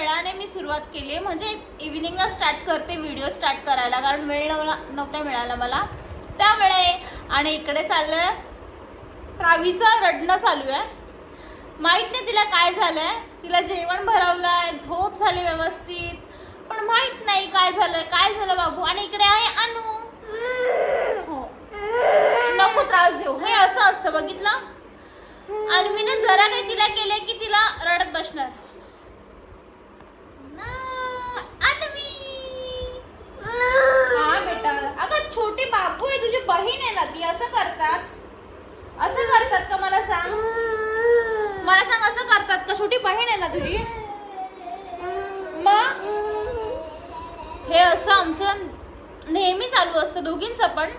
वेळाने मी सुरुवात केली आहे. म्हणजे इव्हिनिंगला स्टार्ट करते व्हिडिओ स्टार्ट करायला कारण वेळ नवला नव्हता मिळाला मला. त्यामुळे आणि इकडे चाललं आहे रावीचं रडणं चालू आहे. माहीत नाही तिला काय झालं आहे तिला जेवण भरवलं आहे झोप झाली व्यवस्थित. पण माहीत नाही काय झालं काय झालं बाबू? आणि इकडे आहे अनु. हो. नको त्रास देऊ. हे असं असतं. बघितलं? आणि मी ना जरा काही तिला केले की तिला रडत बसणार ना, अन्वी. हा बेटा। अगं छोटी बाबू आहे तुझी बहीण आहे ना ती असं करतात? असं करतात का मला सांग? मला सांग असं करतात का? छोटी बहीण आहे ना तुझी? मग? हे असं आमचं नेहमी चालू असतं दोघींचं पण.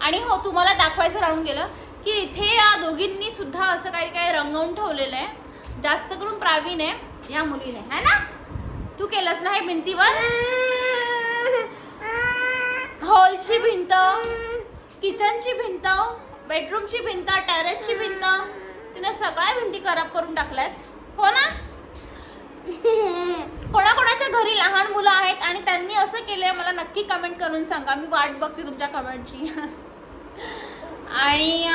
आणि हो तुम्हाला दाखवायचं राहून गेलं की इथे या दोघींनी सुद्धा असं काही काही रंगवून ठेवलेलं आहे. जास्त करून प्रावीण आहे या मुलीने. है ना? तू केलंस ना हे भिंतीवर हॉलची भिंत किचनची भिंत बेडरूमची भिंत टेरेसची भिंत तिने सगळ्या भिंती खराब करून टाकल्यात. हो ना? कोणाकोणाच्या घरी लहान मुलं आहेत आणि त्यांनी असं केलंय मला नक्की कमेंट करून सांगा. मी वाट बघते तुमच्या कमेंटची आणि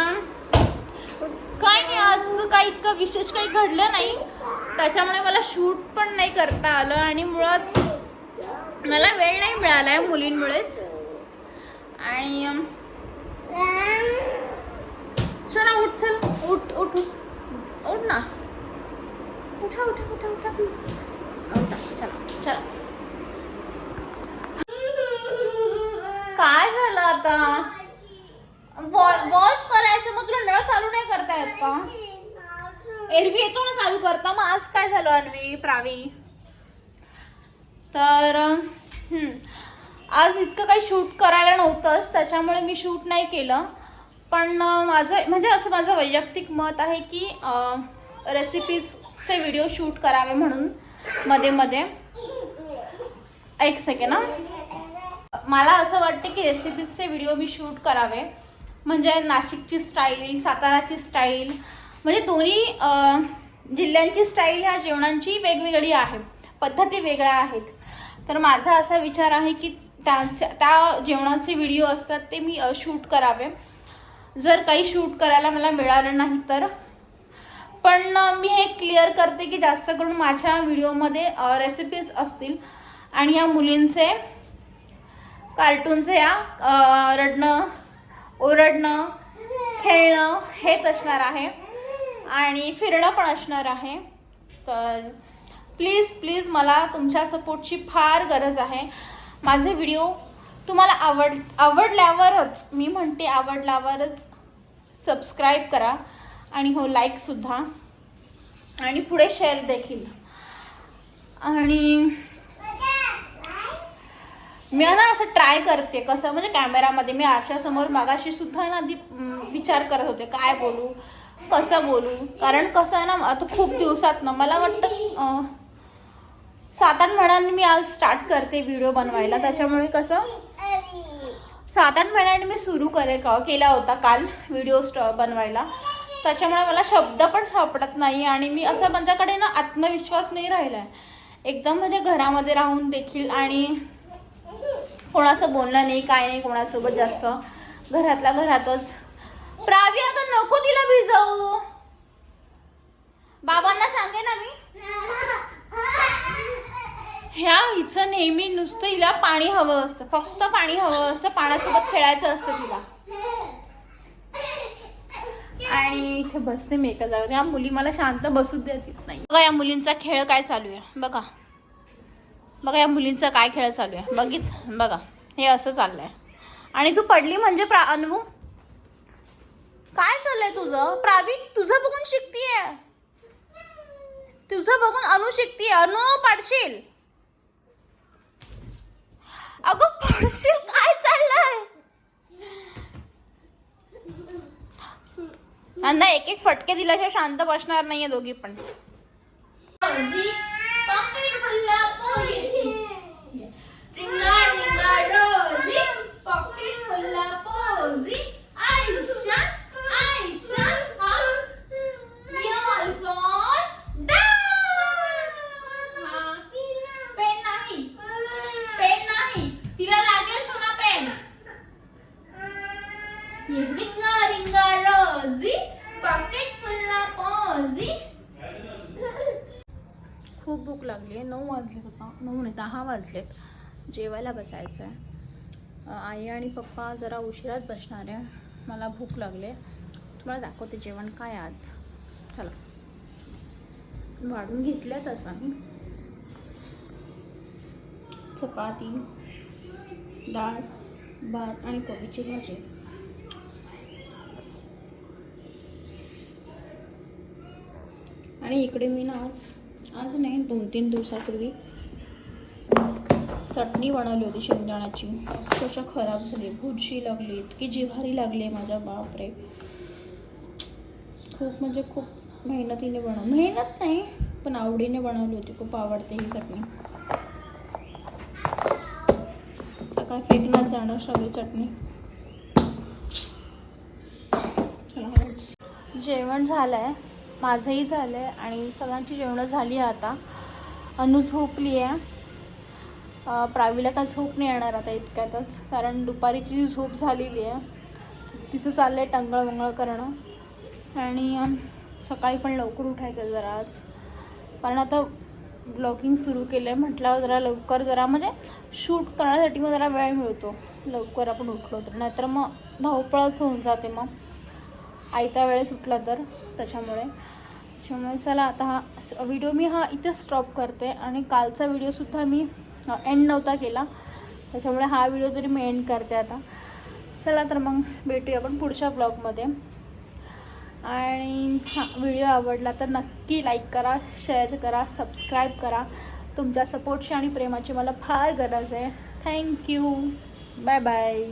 काय नाही आज काही इतकं विशेष काही घडलं नाही. त्याच्यामुळे मला शूट पण नाही करता आलं आणि मुळात मला वेळ नाही मिळाला आहे मुलींमुळेच. आणि सोना उठ चल उठ उठ उठ उठ ना उठा उठा उठा उठा उठा चला चला काय झालं आता? वॉश करायचं मग तुला नळ चालू नाही करता येत का? एरवी येतो ना चालू करता? मग आज काय झालं अन्वी प्रावी? तर हम्म, आज इतकं काही शूट करायला नव्हतंच त्याच्यामुळे मी शूट नाही केलं. पण माझं म्हणजे असं माझं वैयक्तिक मत आहे की रेसिपीजचे व्हिडिओ शूट करावे म्हणून मध्ये मध्ये. एक सेकंड मला असं वाटते की रेसिपीजचे व्हिडिओ मी शूट करावे. म्हणजे नाशिकची स्टाईल साताराची स्टाईल म्हणजे दोन्ही जिल्ह्यांची स्टाईल ह्या जेवणांची वेगवेगळी आहे. पद्धती वेगळ्या आहेत. तर माझा असा विचार आहे की त्यांच्या त्या जेवणाचे व्हिडिओ असतात ते मी शूट करावे. जर काही शूट करायला मला मिळालं नाही तर. पण मी हे क्लिअर करते की जास्त करून माझ्या व्हिडिओमध्ये रेसिपीज असतील. आणि या मुलींचे कार्टूनचे या रडणं ओरडणं खेळणं हेच असणार आहे. आणि फिरणं पण असणार आहे. तर प्लीज प्लीज मला तुमच्या सपोर्टची फार गरज आहे. माझे व्हिडिओ तुम्हाला आवड आवडल्यावरच मी म्हणते आवडल्यावरच सबस्क्राईब करा आणि हो लाईकसुद्धा आणि पुढे शेअर देखील. आणि मी ना असं ट्राय करते कसं म्हणजे कॅमेरामध्ये मी आरशासमोर मागाशी सुद्धा ना आधी विचार करत होते काय बोलू कसं बोलू? कारण कसं आहे ना आता खूप दिवसात ना मला वाटतं सात आठ महिन्यांनी मी आज स्टार्ट करते व्हिडिओ बनवायला. त्याच्यामुळे कसं? सात आठ महिन्यांनी मी सुरू करे का? केला होता काल व्हिडिओ स्ट बनवायला. त्याच्यामुळे मला शब्द पण सापडत नाही आणि मी असं माझ्याकडे ना आत्मविश्वास नाही राहिला आहे एकदम म्हणजे घरामध्ये राहून देखील आणि कोणाचं बोलणं नाही काय नाही कोणासोबत जास्त. घरातल्या घरातच. प्रावी आता नको तिला भिजवू. बाबांना सांगे ना मी ह्या हिचं नेहमी नुसतं हिला पाणी हवं असतं. फक्त पाणी हवं असतं. पाण्यासोबत खेळायचं असतं तिला. आणि इथे बसते मी एका जागेवर. या मुली मला शांत बसू देत नाही. बघा या मुलींचा खेळ काय चालू आहे. बघा. बघा या मुलींचा काय खेळ चालू आहे. बघित बघा. हे असं चाललंय. आणि तू पडली म्हणजे प्रा अनु? काय चाललंय तुझं? प्रावी तुझं बघून शिकतीये. तुझं बघून अनु शिकतीये. अनु पाडशील. अगं पडशील काय चाललंय? त्यांना एक एक फटके दिल्याशिवाय शांत बसणार नाहीये दोघी पण. खूप भूक लागली आहे. नऊ वाजलेत आता. नऊ नाही दहा वाजलेत. जेवायला बसायचं आहे आई आणि पप्पा जरा उशिरात बसणार आहे. मला भूक लागली आहे. तुम्हाला दाखवते जेवण काय आज. चला. वाढून घेतल्या तसं आम्ही. चपाती डाळ भात आणि कबीची भाजी. आणि इकडे मी ना आज आज नाही दोन तीन दिवसापूर्वी चटणी बनवली होती शेंगदाण्याची. कशा खराब झाली भुरशी लागली इतकी जिव्हारी लागली आहे माझ्या बापरे. खूप म्हणजे खूप मेहनतीने बनव मेहनत नाही पण आवडीने बनवली होती. खूप आवडते ही चटणी. आता काय फेकण्यात जाणार सगळी चटणी? चला जेवण झालं आहे माझंही झालं आहे आणि सगळ्यांची जेवणं झाली आहे आता. अनु झोपली आहे प्रावीला का झोप नाही येणार आता इतक्यातच कारण दुपारीची जी झोप झालेली आहे तिचं चाललं आहे टंगळवंगळ करणं. आणि सकाळी पण लवकर उठायचं जरा आज. कारण आता ब्लॉगिंग सुरू केलं आहे म्हटल्यावर जरा लवकर जरा म्हणजे शूट करण्यासाठी मग जरा वेळ मिळतो. लवकर आपण उठलो तर. नाहीतर मग धावपळच होऊन जाते मग. आयत्या वेळेस उठला तर त्याच्यामुळे. त्याच्यामुळे चला आता हा व्हिडिओ मी हा इथेच स्टॉप करते आणि कालचा व्हिडिओसुद्धा मी एंड नव्हता केला. त्याच्यामुळे हा व्हिडिओ तरी मी एंड करते आता. चला तर मग भेटूया आपण पुढच्या ब्लॉगमध्ये आणि हा व्हिडिओ आवडला तर नक्की लाईक करा शेअर करा सबस्क्राईब करा. तुमच्या सपोर्टची आणि प्रेमाची मला फार गरज आहे. Thank you bye bye